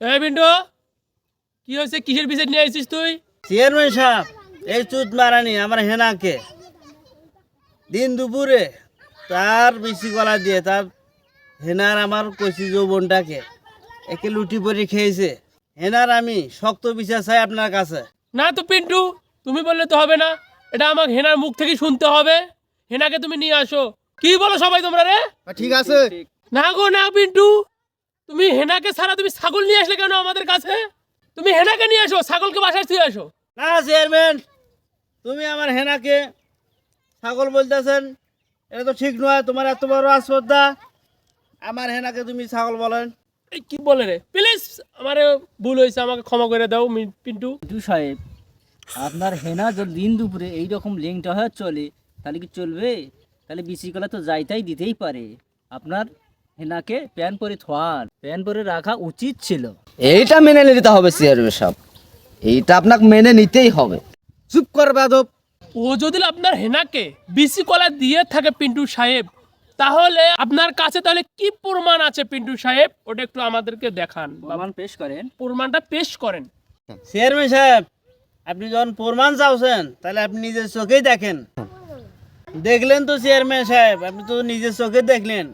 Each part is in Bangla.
এই বিন্টু কি হয়েছে? কিসের বিচার নিয়ে আসছিস তুই? চেয়ারম্যান সাহেব এই চুত মারানি আমার হেনাকে। দিন দুপুরে তার বেশি গলা দিয়ে তার হেনার আমার কচি যৌবনটাকে। একে লুটি পরে খেয়েছে। হেনার আমি শক্ত বিচার চাই আপনার কাছে। না তো পিন্টু তুমি বললে তো হবে না। এটা আমাকে হেনার মুখ থেকে শুনতে হবে। হেনাকে তুমি নিয়ে আসো। কি বলো সবাই তোমরা রে? ঠিক আছে। না গো না পিন্টু। তুমি হেনাকে ছাড়া তুমি ছাগল নিয়ে আসলে কেন আমাদের কাছে? তুমি হেনাকে নিয়ে আসো ছাগলকে বাসায় দিয়ে আসো। না চেয়ারম্যান তুমি আমার হেনাকে ছাগল বলতেছেন এটা তো ঠিক নয় তোমার এত বড় আশ্রদ্ধা। আমার হেনাকে তুমি ছাগল বলেন। এই কি বলে রে? প্লিজ আমার ভুল হয়েছে আমাকে ক্ষমা করে দাও পিন্টু। দু সাহেব আপনার হেনা যদি দিন দুপুরে এইরকম লিঙ্কটা হয়ে চলে তাহলে কি চলবে? তাহলে বিসিকলা তো যাইতাই দিতেই পারে। আপনার হেনাকে প্যান পরে থোয়ার। প্যান পরে রাখা উচিত ছিল। এইটা মেনে নিতে হবে চেয়ারম্যান সাহেব। এইটা আপনাকে মেনে নিতেই হবে। চুপ কর বাদব। ও যদি আপনার হেনাকে বিসি কলা দিয়ে থাকে পিন্টু সাহেব তাহলে আপনার কাছে তাহলে কি প্রমাণ আছে পিন্টু সাহেব? ওটা একটু আমাদেরকে দেখান। প্রমাণ পেশ করেন। প্রমাণটা পেশ করেন। চেয়ারম্যান সাহেব আপনি যখন প্রমাণ চাওছেন তাহলে আপনি নিজের চোখেই দেখেন। দেখলেন তো চেয়ারম্যান সাহেব আপনি তো নিজের চোখে দেখলেন।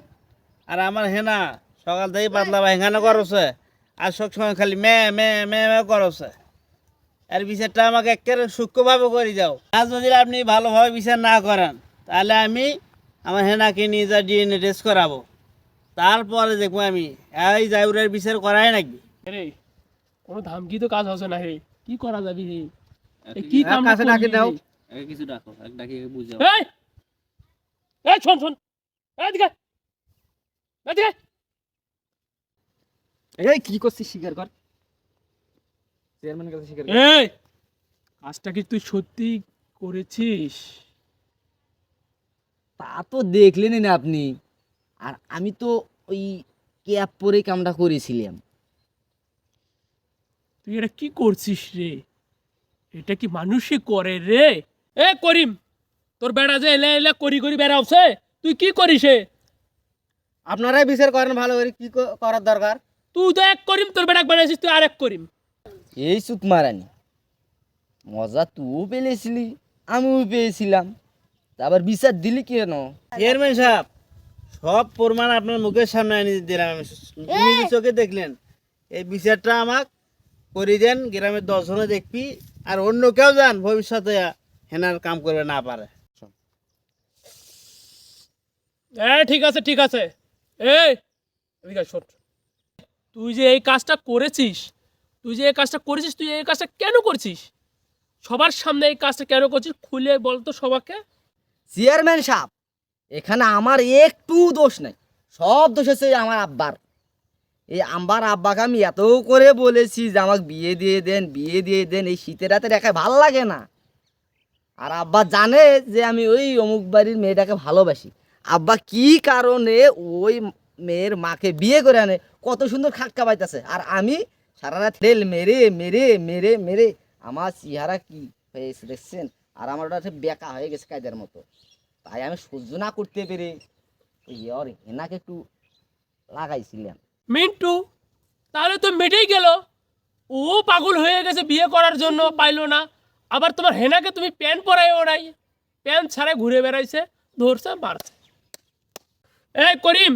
আর আমার হেনা সকাল থেকে পাতলা পায়খানা করছে। আর সব সময় খালি মে মে মে মে করছে। আর বিচারটা আমাকে একেবারে সূক্ষ্মভাবে করে যাও আর যদি আপনি ভালোভাবে বিচার না করেন তাহলে আমি আমার হেনাকে নিয়ে যা ডিএনএ টেস্ট করাবো। তারপরে দেখব আমি এই জাইউরের বিচার করাই নাকি? রে কোনো ধামকি তো কাজ হচ্ছে না হে। কি করা যাবি হে? কি কাম কাছে ডাকে দাও। কিছু ডাকো এক ডাকি বুঝাও। এই এই শোন শোন। এদিকে এই কি করছিস স্বীকার কর। চেয়ারম্যানের কাছে স্বীকার এই। কাজটা কি তুই সত্যি করেছিস? তা তো দেখলেনই না আপনি। আর আমি তো ওই ক্যাপ পরে কামটা করেছিলাম। তুই এটা কি করছিস রে? এটা কি মানুষই করে রে? এ করিম তোর বেড়া যে এলে এলে করি করি বেড়াওছে তুই কি করিস? আপনারাই বিচার করেন ভালো করে কি করার দরকার? তুই তো এক করিম তোর বেড়াক বানাইছিস তুই আর এক করিম। এই সুত মারানি। মজা তুও পেলেছিলি আমিও পেয়েছিলাম। তা আবার বিচার দিলি কেন? চেয়ারম্যান সাহেব সব প্রমাণ আপনার মুখের সামনে এনে দিলাম আমি। নিজের চোখে দেখলেন এই বিচারটা আমাক করে দেন গ্রামের দশজনে দেখবি আর অন্য কেউ যান ভবিষ্যতে হেনার কাম করবে না পারে। এ ঠিক আছে ঠিক আছে। এই, এদিকে তুই যে এই কাজটা করেছিস, তুই যে এই কাজটা করেছিস, তুই এই কাজটা কেন করছিস? সবার সামনে এই কাজটা কেন করছিস, খুলে বল তো সবাকে চেয়ারম্যান সাহেব, এখানে আমার একটু দোষ নাই, সব দোষ হচ্ছে আমার আব্বার। এই আমার আব্বাকে আমি এত করে বলেছি যে আমাকে বিয়ে দিয়ে দেন, বিয়ে দিয়ে দেন, এই শীতের রাতে রেখায় ভালো লাগে না। আর আব্বা জানে যে আমি ওই অমুক বাড়ির মেয়েটাকে ভালোবাসি। আব্বা, কি কারণে ওই মেয়ের মাকে বিয়ে করে আনে? কত সুন্দর খাক্কা পাইতেছে। আর আমি সারা রাত তেল মেরে মেরে মেরে মেরে আমার চেহারা কি হয়েছে দেখছেন? আর আমার ওটা বেকা হয়ে গেছে কায়দার মতো। তাই আমি সহ্য না করতে পেরে ওই হেনাকে একটু লাগাইছিলাম। মিন্টু, তাহলে তো মেটেই গেল। ও পাগল হয়ে গেছে বিয়ে করার জন্য, পাইলো না। আবার তোমার হেনাকে তুমি প্যান্ট পরাই ওড়াই প্যান্ট ছাড়াই ঘুরে বেড়াইছে, ধরছে, মারছে। এই করিম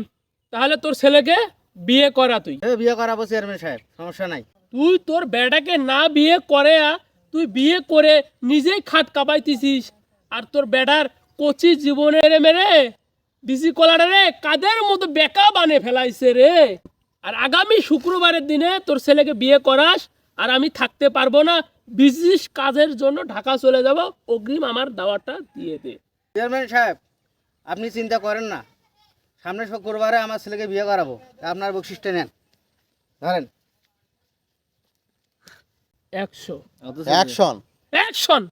তাহলে তোর ছেলেকে বিয়ে করা তুই। এ বিয়ে করাবো চেয়ারম্যান সাহেব সমস্যা নাই। তুই তোর বেটাকে না বিয়ে করে আ, তুই বিয়ে করে নিজেই খাট কাঁপাইতেছিস। আর তোর বেটার কচি জীবনে রে মেরে বিসি কলারে রে কাদের মতো বেকা বানে ফেলাইছে রে। আর আগামী শুক্রবারের দিনে তোর ছেলেকে বিয়ে করাস আর আমি থাকতে পারব না বিশেষ কাজের জন্য ঢাকা চলে যাব। অগ্রিম আমার দাওয়াটা দিয়ে দে। চেয়ারম্যান সাহেব আপনি চিন্তা করেন না। সামনে শুক্রবারে আমার ছেলেকে বিয়ে করাবো। আপনার বৈশিষ্ট্য নেন। ধরেন। একশো। অ্যাকশন। অ্যাকশন।